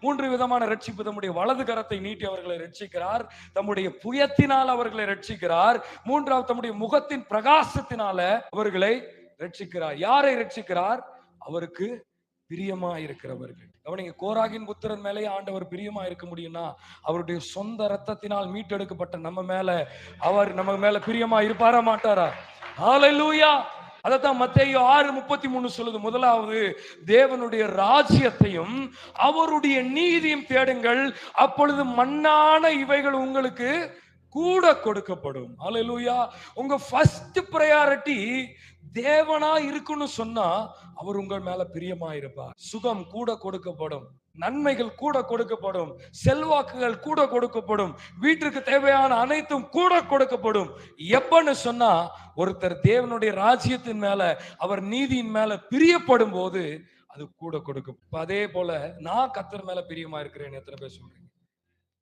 மூன்று விதமான ரட்சிப்பு தம்முடைய வலது கரத்தை நீட்டி அவர்களை ரட்சிக்கிறார். தம்முடைய புயத்தினால் அவர்களை ரட்சிக்கிறார். மூன்றாவது தம்முடைய முகத்தின் பிரகாசத்தினால அவர்களை ரட்சிக்கிறார். யாரை ரட்சிக்கிறார்? அவருக்கு பிரியமா இருக்கிறவர்கள் கவனிங்க கோராகின் புத்திரன் மேலே ஆண்டவர் பிரியமா இருக்க முடியும்னா அவருடைய சொந்த ரத்தத்தினால் மீட்டெடுக்கப்பட்ட நம்ம மேல அவர் நம்ம மேல பிரியமா இருப்பாரா மாட்டாரா? ஹalleluya அதைத்தான் மத்தேயு ஆறு முப்பத்தி மூணு சொல்லுது. முதலாவது தேவனுடைய ராஜ்யத்தையும் அவருடைய நீதியும் தேடுங்கள். அப்பொழுது மண்ணான இவைகள் உங்களுக்கு கூட கொடுக்கப்படும். ஹalleluya. உங்க ஃபர்ஸ்ட் ப்ரையாரிட்டி தேவனா இருக்குன்னு சொன்னா அவர் உங்கள் மேல பிரியமாயிருப்பார். சுகம் கூட கொடுக்கப்படும் நன்மைகள் கூட கொடுக்கப்படும் செல்வாக்குகள் கூட கொடுக்கப்படும் வீட்டிற்கு தேவையான அனைத்தும் கூட கொடுக்கப்படும். எப்பன்னு சொன்னா ஒருத்தர் தேவனுடைய ராஜ்யத்தின் மேல அவர் நீதியின் மேல பிரியப்படும் போது அது கூட கொடுக்கும். அதே போல நான் கத்தர் மேல பிரியமா இருக்கிறேன் எத்தனை பேர் சொல்றேன்